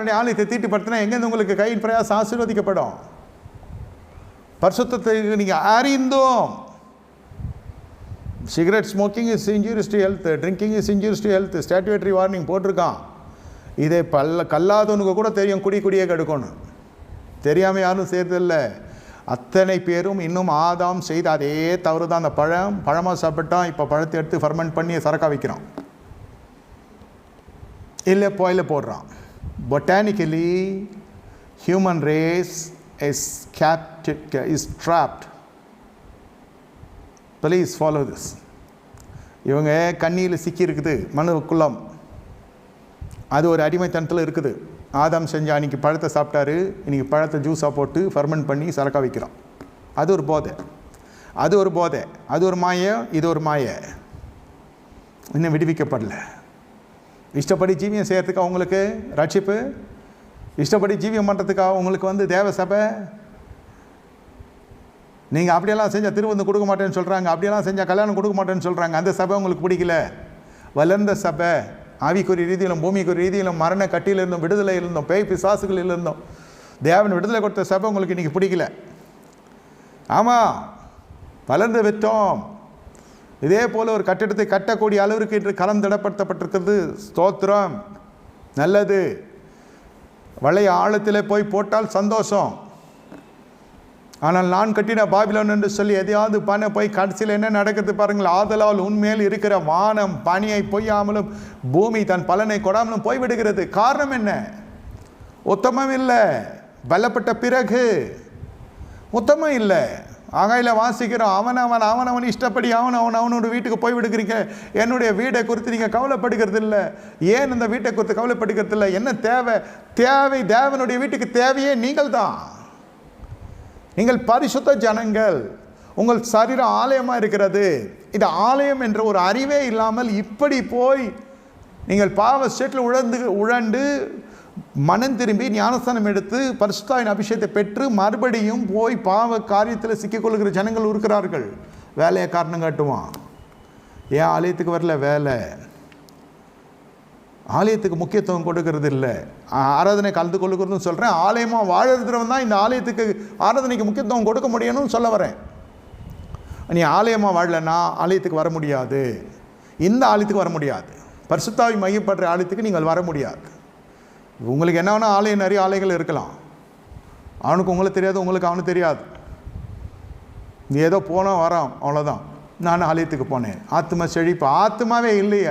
ஆலயத்தை தீட்டுப்படுத்தினா எங்கேருந்து உங்களுக்கு கை பிரயாசம் ஆசீர்வதிக்கப்படும்? பரிசுத்தத்தை நீங்கள் அறிந்தோம். Cigarette smoking is injurious to health drinking is injurious to health statutory warning போட்டிருக்கான். இதை பல்ல கல்லாதவனுக்கு கூட தெரியும் குடி குடியே கெடுக்கணும் தெரியாமல் யாரும் செய்யறதில்லை அத்தனை பேரும் இன்னும் ஆதாம் செய்து அதே தவறு தான். அந்த பழம் பழமாக சாப்பிட்டான் இப்போ பழத்தை எடுத்து ஃபர்மெண்ட் பண்ணி சரக்காக வைக்கிறான். இல்லை புயல போடுறான். Botanically human race is captive, is trapped. Please follow this இவங்க கண்ணியில் சிக்கி இருக்குது மனு குளம் அது ஒரு அடிமைத்தனத்தில் இருக்குது. ஆதாம் செஞ்ச அன்றைக்கி பழத்தை சாப்பிட்டாரு. இன்றைக்கி பழத்தை ஜூஸாக போட்டு ஃபர்மெண்ட் பண்ணி சரக்கா வைக்கிறோம் அது ஒரு போதை. அது ஒரு போதை. அது ஒரு மாய இது ஒரு மாய. இன்னும் விடுவிக்கப்படலை. இஷ்டப்படி ஜீவியம் செய்கிறதுக்கு அவங்களுக்கு ரட்சிப்பு இஷ்டப்படி ஜீவியம் பண்ணுறதுக்காக உங்களுக்கு வந்து தேவ சபை. நீங்கள் அப்படியெல்லாம் செஞ்சால் திருவந்து கொடுக்க மாட்டேன்னு சொல்கிறாங்க அப்படியெல்லாம் செஞ்சால் கல்யாணம் கொடுக்க மாட்டேன்னு சொல்கிறாங்க அந்த சபை உங்களுக்கு பிடிக்கல. வளர்ந்த சபை ஆவிக்குரிய ரீதியிலும் பூமிக்குரிய ரீதியிலும் மரண கட்டியில் இருந்தோம் விடுதலை இருந்தோம் பேய் பிசாசுகளில் இருந்தோம் தேவன் விடுதலை கொடுத்த சபை உங்களுக்கு இன்றைக்கி பிடிக்கல. ஆமாம் வளர்ந்து விட்டோம். இதே போல் ஒரு கட்டிடத்தை கட்டக்கூடிய அளவிற்கு இன்று களம் திடப்படுத்தப்பட்டிருக்கிறது. ஸ்தோத்திரம். நல்லது. வளைய ஆழத்தில் போய் போட்டால் சந்தோஷம். ஆனால் நான் கட்டின பாபிலோன் என்று சொல்லி எதையாவது பண்ண போய் கடைசியில் என்ன நடக்குது பாருங்கள். ஆதலால் உண்மையில் இருக்கிற வானம் பனியை பொய்யாமலும் பூமி தன் பலனை கொடாமலும் போய்விடுகிறது. காரணம் என்ன? உத்தமம் இல்லை. பலப்பட்ட பிறகு உத்தமம் இல்லை. ஆகாயில் வாசிக்கிறோம் அவன் அவன் அவன் அவன் இஷ்டப்படி அவன் அவன் அவனோட வீட்டுக்கு போய் விடுக்கிறீங்க என்னுடைய வீடை குறித்து நீங்கள் கவலைப்படுகிறது இல்லை ஏன் இந்த வீட்டை குறித்து கவலைப்படுகிறது இல்லை என்ன தேவை? தேவை தேவனுடைய வீட்டுக்கு தேவையே நீங்கள் தான் நீங்கள் பரிசுத்த ஜனங்கள். உங்கள் சரீரம் ஆலயமாக இருக்கிறது. இது ஆலயம் என்ற ஒரு அறிவே இல்லாமல் இப்படி போய் நீங்கள் பாவ ஸ்டேட்டில் உழந்து உழண்டு மனம் திரும்பி ஞானஸ்தானம் எடுத்து பரிசுத்தாயின் அபிஷேகத்தை பெற்று மறுபடியும் போய் பாவ காரியத்தில் சிக்கிக்கொள்கிற ஜனங்கள் இருக்கிறார்கள். வேலையை காரணம் காட்டுவான் ஏன் ஆலயத்துக்கு வரல வேலை? ஆலயத்துக்கு முக்கியத்துவம் கொடுக்கறது இல்லை. ஆராதனை கலந்து கொள்ளுகிறதுன்னு சொல்கிறேன் ஆலயமாக வாழறதுவன் தான் இந்த ஆலயத்துக்கு ஆராதனைக்கு முக்கியத்துவம் கொடுக்க முடியும்னு சொல்ல வரேன். நீ ஆலயமாக வாழலைன்னா ஆலயத்துக்கு வர முடியாது. இந்த ஆலயத்துக்கு வர முடியாது. பரிசுத்தாவி மையப்படுற ஆலயத்துக்கு நீங்கள் வர முடியாது. உங்களுக்கு என்ன வேணால் ஆலயம் நிறைய ஆலைகள் இருக்கலாம். அவனுக்கு உங்களுக்கு தெரியாது உங்களுக்கு அவனுக்கு தெரியாது. நீ ஏதோ போனோம் வரோம் அவ்வளோதான் நான் ஆலயத்துக்கு போனேன். ஆத்மா செழிப்பு. ஆத்மாவே இல்லையே.